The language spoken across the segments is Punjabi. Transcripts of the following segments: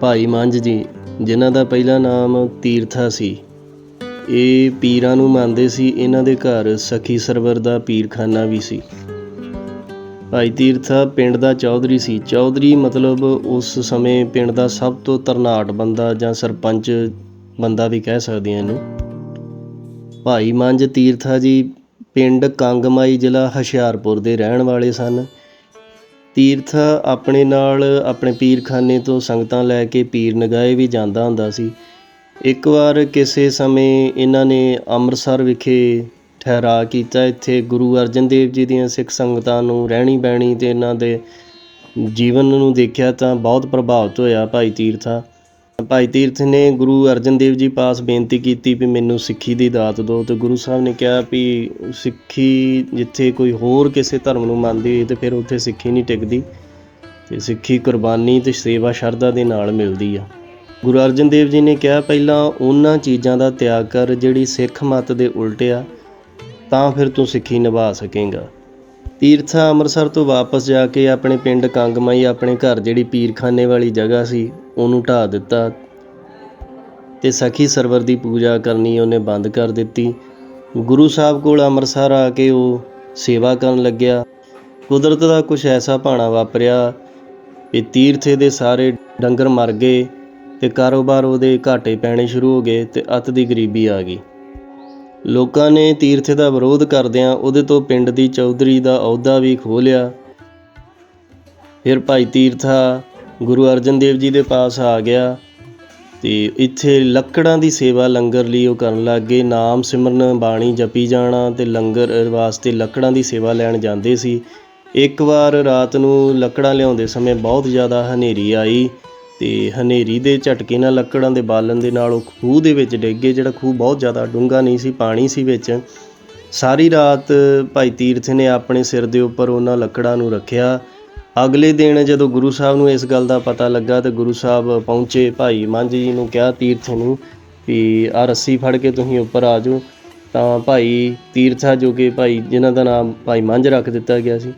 ਭਾਈ ਮੰਝ ਜੀ, ਜਿਨ੍ਹਾਂ ਦਾ ਪਹਿਲਾ ਨਾਮ ਤੀਰਥਾ ਸੀ। ਇਹ ਪੀਰਾਂ ਨੂੰ ਮੰਨਦੇ ਸੀ ਇਹਨਾਂ ਦੇ ਘਰ ਸਖੀ ਸਰਵਰ ਦਾ ਪੀਰਖਾਨਾ ਵੀ ਸੀ। ਭਾਈ ਤੀਰਥਾ ਪਿੰਡ ਦਾ ਚੌਧਰੀ ਸੀ। ਚੌਧਰੀ ਮਤਲਬ ਉਸ ਸਮੇਂ ਪਿੰਡ ਦਾ ਸਭ ਤੋਂ ਤਰਨਾਟ ਬੰਦਾ ਜਾਂ ਸਰਪੰਚ ਬੰਦਾ ਵੀ ਕਹਿ ਸਕਦੇ ਆ ਇਹਨੂੰ। ਭਾਈ ਮੰਝ ਤੀਰਥਾ ਜੀ ਪਿੰਡ ਕੰਗਮਾਈ ਜ਼ਿਲ੍ਹਾ ਹੁਸ਼ਿਆਰਪੁਰ ਦੇ ਰਹਿਣ ਵਾਲੇ ਸਨ। ਤੀਰਥ ਆਪਣੇ ਨਾਲ ਆਪਣੇ ਪੀਰਖਾਨੇ ਤੋਂ ਸੰਗਤਾਂ ਲੈ ਕੇ ਪੀਰ ਨਗਾਏ ਵੀ ਜਾਂਦਾ ਹੁੰਦਾ ਸੀ। ਇੱਕ ਵਾਰ ਕਿਸੇ ਸਮੇਂ ਇਹਨਾਂ ਨੇ ਅੰਮ੍ਰਿਤਸਰ ਵਿਖੇ ਠਹਿਰਾ ਕੀਤਾ। ਇੱਥੇ ਗੁਰੂ ਅਰਜਨ ਦੇਵ ਜੀ ਦੀਆਂ ਸਿੱਖ ਸੰਗਤਾਂ ਨੂੰ ਰਹਿਣੀ ਬਹਿਣੀ ਅਤੇ ਇਹਨਾਂ ਦੇ ਜੀਵਨ ਨੂੰ ਦੇਖਿਆ ਤਾਂ ਬਹੁਤ ਪ੍ਰਭਾਵਿਤ ਹੋਇਆ ਭਾਈ ਤੀਰਥਾ। ਭਾਈ ਤੀਰਥ ਨੇ ਗੁਰੂ ਅਰਜਨ ਦੇਵ ਜੀ ਪਾਸ ਬੇਨਤੀ ਕੀਤੀ ਵੀ ਮੈਨੂੰ ਸਿੱਖੀ ਦੀ ਦਾਤ ਦਿਓ ਤੇ ਗੁਰੂ ਸਾਹਿਬ ਨੇ ਕਿਹਾ ਵੀ ਸਿੱਖੀ ਜਿੱਥੇ ਕੋਈ ਹੋਰ ਕਿਸੇ ਧਰਮ ਨੂੰ ਮੰਨਦੀ ਹੋਈ ਤੇ ਫਿਰ ਉੱਥੇ ਸਿੱਖੀ ਨਹੀਂ ਟਿਕਦੀ। ਤੇ ਸਿੱਖੀ ਕੁਰਬਾਨੀ ਤੇ ਸੇਵਾ ਸ਼ਰਧਾ ਦੇ ਨਾਲ ਮਿਲਦੀ ਆ। ਗੁਰੂ ਅਰਜਨ ਦੇਵ ਜੀ ਨੇ ਕਿਹਾ ਪਹਿਲਾਂ ਉਹਨਾਂ ਚੀਜ਼ਾਂ ਦਾ ਤਿਆਗ ਕਰ ਜਿਹੜੀ ਸਿੱਖ ਮਤ ਦੇ ਉਲਟ ਆ, ਤਾਂ ਫਿਰ ਤੂੰ ਸਿੱਖੀ ਨਿਭਾ ਸਕੇਂਗਾ। ਤੀਰਥਾ ਅੰਮ੍ਰਿਤਸਰ ਤੋਂ ਵਾਪਸ ਜਾ ਕੇ ਆਪਣੇ ਪਿੰਡ ਕੰਗਮਾਈ ਆਪਣੇ ਘਰ ਜਿਹੜੀ ਪੀਰਖਾਨੇ ਵਾਲੀ ਜਗ੍ਹਾ ਸੀ ਉਹਨੂੰ ਢਾਹ ਦਿੱਤਾ ਤੇ ਸਖੀ ਸਰਵਰ ਦੀ ਪੂਜਾ ਕਰਨੀ ਉਹਨੇ ਬੰਦ ਕਰ ਦਿੱਤੀ। ਗੁਰੂ ਸਾਹਿਬ ਕੋਲ ਅੰਮ੍ਰਿਤਸਰ ਆ ਕੇ ਉਹ ਸੇਵਾ ਕਰਨ ਲੱਗਿਆ। ਕੁਦਰਤ ਦਾ ਕੁਝ ਐਸਾ ਭਾਣਾ ਵਾਪਰਿਆ ਵੀ ਤੀਰਥੇ ਦੇ ਸਾਰੇ ਡੰਗਰ ਮਰ ਗਏ ਤੇ ਕਾਰੋਬਾਰ ਉਹਦੇ ਘਾਟੇ ਪੈਣੇ ਸ਼ੁਰੂ ਹੋ ਗਏ ਤੇ ਅਤ ਦੀ ਗਰੀਬੀ ਆ ਗਈ। ਲੋਕਾਂ ਨੇ ਤੀਰਥੇ ਦਾ ਵਿਰੋਧ ਕਰਦਿਆਂ ਉਹਦੇ ਤੋਂ ਪਿੰਡ ਦੀ ਚੌਧਰੀ ਦਾ ਅਹੁਦਾ ਵੀ ਖੋਹ ਲਿਆ। ਫਿਰ ਭਾਈ ਤੀਰਥਾ ਗੁਰੂ ਅਰਜਨ ਦੇਵ ਜੀ ਦੇ ਪਾਸ ਆ ਗਿਆ ਤੇ ਇੱਥੇ ਲੱਕੜਾਂ ਦੀ ਸੇਵਾ ਲੰਗਰ ਲਈ ਉਹ ਕਰਨ ਲੱਗ ਗਏ। ਨਾਮ ਸਿਮਰਨ, ਬਾਣੀ ਜਪੀ ਜਾਣਾ ਤੇ ਲੰਗਰ ਵਾਸਤੇ ਲੱਕੜਾਂ ਦੀ ਸੇਵਾ ਲੈਣ ਜਾਂਦੇ ਸੀ। ਇੱਕ ਵਾਰ ਰਾਤ ਨੂੰ ਲੱਕੜਾਂ ਲਿਆਉਂਦੇ ਸਮੇਂ ਬਹੁਤ ਜ਼ਿਆਦਾ ਹਨੇਰੀ ਆਈ ਤੇ ਹਨੇਰੀ ਦੇ ਝਟਕੇ ਨਾਲ ਲੱਕੜਾਂ ਦੇ ਬਾਲਣ ਦੇ ਨਾਲ ਉਹ ਖੂਹ ਦੇ ਵਿੱਚ ਡਿੱਗ ਗਏ, ਜਿਹੜਾ ਖੂਹ ਬਹੁਤ ਜ਼ਿਆਦਾ ਡੂੰਘਾ ਨਹੀਂ ਸੀ, ਪਾਣੀ ਸੀ ਵਿੱਚ। ਸਾਰੀ ਰਾਤ ਭਾਈ ਤੀਰਥ ਨੇ ਆਪਣੇ ਸਿਰ ਦੇ ਉੱਪਰ ਉਹਨਾਂ ਲੱਕੜਾਂ ਨੂੰ ਰੱਖਿਆ। ਅਗਲੇ ਦਿਨ ਜਦੋਂ ਗੁਰੂ ਸਾਹਿਬ ਨੂੰ ਇਸ ਗੱਲ ਦਾ ਪਤਾ ਲੱਗਾ ਤਾਂ ਗੁਰੂ ਸਾਹਿਬ ਪਹੁੰਚੇ, ਭਾਈ ਮੰਝ ਜੀ ਨੂੰ ਕਿਹਾ ਤੀਰਥ ਨੂੰ ਵੀ ਆ ਰੱਸੀ ਫੜ ਕੇ ਤੁਸੀਂ ਉੱਪਰ ਆ ਜਾਓ। ਤਾਂ ਭਾਈ ਤੀਰਥਾ ਜੋ ਕਿ ਭਾਈ ਜਿਨ੍ਹਾਂ ਦਾ ਨਾਮ ਭਾਈ ਮੰਝ ਰੱਖ ਦਿੱਤਾ ਗਿਆ ਸੀ।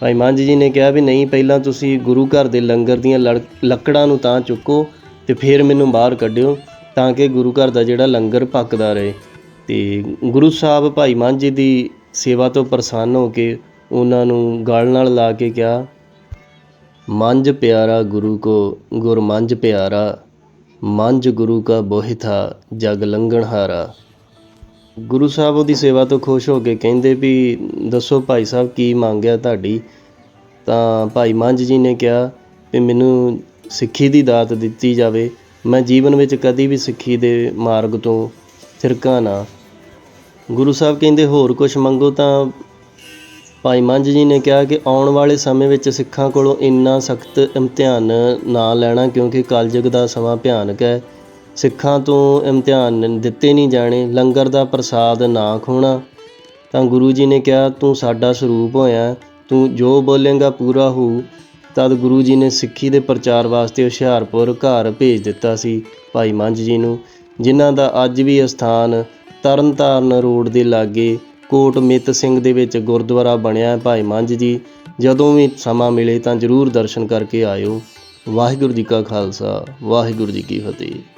ਭਾਈ ਮੰਝ ਜੀ ਨੇ ਕਿਹਾ ਵੀ ਨਹੀਂ, ਪਹਿਲਾਂ ਤੁਸੀਂ ਗੁਰੂ ਘਰ ਦੇ ਲੰਗਰ ਦੀਆਂ ਲੜ- ਲੱਕੜਾਂ ਨੂੰ ਤਾਂ ਚੁੱਕੋ ਤੇ ਫਿਰ ਮੈਨੂੰ ਬਾਹਰ ਕੱਢਿਓ ਤਾਂ ਕਿ ਗੁਰੂ ਘਰ ਦਾ ਜਿਹੜਾ ਲੰਗਰ ਪੱਕਦਾ ਰਹੇ। ਤੇ ਗੁਰੂ ਸਾਹਿਬ ਭਾਈ ਮੰਝ ਜੀ ਦੀ ਸੇਵਾ ਤੋਂ ਪ੍ਰਸੰਨ ਹੋ ਕੇ ਉਹਨਾਂ ਨੂੰ ਗਲ ਨਾਲ ਲਾ ਕੇ ਕਿਹਾ ਮੰਝ ਪਿਆਰਾ ਗੁਰੂ ਕੋ ਗੁਰ ਮੰਝ ਪਿਆਰਾ, ਮੰਝ ਗੁਰੂ ਕਾ ਬੋਹਿ ਥਾ ਜਗ ਲੰਘਣ ਹਾਰਾ। ਗੁਰੂ ਸਾਹਿਬ ਉਹਦੀ ਸੇਵਾ ਤੋਂ ਖੁਸ਼ ਹੋ ਕੇ ਕਹਿੰਦੇ ਵੀ, ਦੱਸੋ ਭਾਈ ਸਾਹਿਬ ਕੀ ਮੰਗਿਆ ਤੁਹਾਡੀ? ਤਾਂ ਭਾਈ ਮੰਝ ਜੀ ਨੇ ਕਿਹਾ ਵੀ ਮੈਨੂੰ ਸਿੱਖੀ ਦੀ ਦਾਤ ਦਿੱਤੀ ਜਾਵੇ। ਮੈਂ ਜੀਵਨ ਵਿੱਚ ਕਦੀ ਵੀ ਸਿੱਖੀ ਦੇ ਮਾਰਗ ਤੋਂ ਥਿਰਕਾਂ ਨਾ। ਗੁਰੂ ਸਾਹਿਬ ਕਹਿੰਦੇ, ਹੋਰ ਕੁਝ ਮੰਗੋ ਤਾਂ ਭਾਈ ਮੰਝ ਜੀ ਨੇ ਕਿਹਾ ਕਿ ਆਉਣ ਵਾਲੇ ਸਮੇਂ ਵਿੱਚ ਸਿੱਖਾਂ ਕੋਲੋਂ ਇੰਨਾ ਸਖਤ ਇਮਤਿਹਾਨ ਨਾ ਲੈਣਾ ਕਿਉਂਕਿ ਕਲਯੁਗ ਦਾ ਸਮਾਂ ਭਿਆਨਕ ਹੈ। ਸਿੱਖਾਂ ਤੋਂ ਇਮਤਿਹਾਨ ਦਿੱਤੇ ਨਹੀਂ ਜਾਣੇ, ਲੰਗਰ ਦਾ ਪ੍ਰਸਾਦ ਨਾ ਖੋਣਾ। ਤਾਂ ਗੁਰੂ ਜੀ ਨੇ ਕਿਹਾ, ਤੂੰ ਸਾਡਾ ਸਰੂਪ ਹੋਇਆ, ਤੂੰ ਜੋ ਬੋਲੇਗਾ ਪੂਰਾ ਹੋ। ਤਦ ਗੁਰੂ ਜੀ ਨੇ ਸਿੱਖੀ ਦੇ ਪ੍ਰਚਾਰ ਵਾਸਤੇ ਹੁਸ਼ਿਆਰਪੁਰ ਘਰ ਭੇਜ ਦਿੱਤਾ ਸੀ ਭਾਈ ਮੰਝ ਜੀ ਨੂੰ, ਜਿਨ੍ਹਾਂ ਦਾ ਅੱਜ ਵੀ ਅਸਥਾਨ ਤਰਨਤਾਰਨ ਰੋਡ ਦੇ ਲਾਗੇ ਕੋਟ ਮਿੱਤ ਸਿੰਘ ਦੇ ਵਿੱਚ ਗੁਰਦੁਆਰਾ ਬਣਿਆ ਭਾਈ ਮੰਝ ਜੀ। ਜਦੋਂ ਵੀ ਸਮਾਂ ਮਿਲੇ ਤਾਂ ਜ਼ਰੂਰ ਦਰਸ਼ਨ ਕਰਕੇ ਆਇਓ। ਵਾਹਿਗੁਰੂ ਜੀ ਕਾ ਖਾਲਸਾ, ਵਾਹਿਗੁਰੂ ਜੀ ਕੀ ਫਤਿਹ।